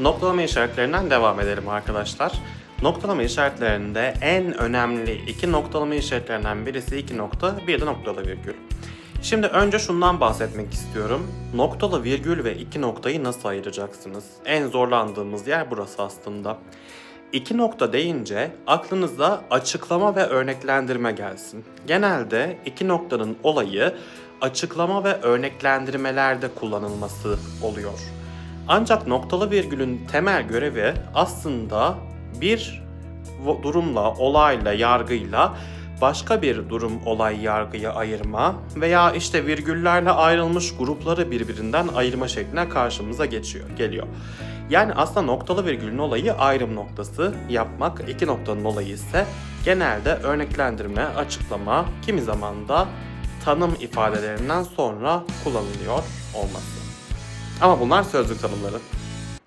Noktalama işaretlerinden devam edelim arkadaşlar. Noktalama işaretlerinde en önemli iki noktalama işaretlerinden birisi iki nokta, bir de noktalı virgül. Şimdi önce şundan bahsetmek istiyorum. Noktalı virgül ve iki noktayı nasıl ayıracaksınız? En zorlandığımız yer burası aslında. İki nokta deyince aklınıza açıklama ve örneklendirme gelsin. Genelde iki noktanın olayı açıklama ve örneklendirmelerde kullanılması oluyor. Ancak noktalı virgülün temel görevi aslında bir durumla, olayla, yargıyla başka bir durum, olay, yargıyı ayırma veya işte virgüllerle ayrılmış grupları birbirinden ayırma şekline karşımıza geçiyor, geliyor. Yani aslında noktalı virgülün olayı ayrım noktası yapmak, iki noktanın olayı ise genelde örneklendirme, açıklama, kimi zaman da tanım ifadelerinden sonra kullanılıyor olması. Ama bunlar sözlük tanımları.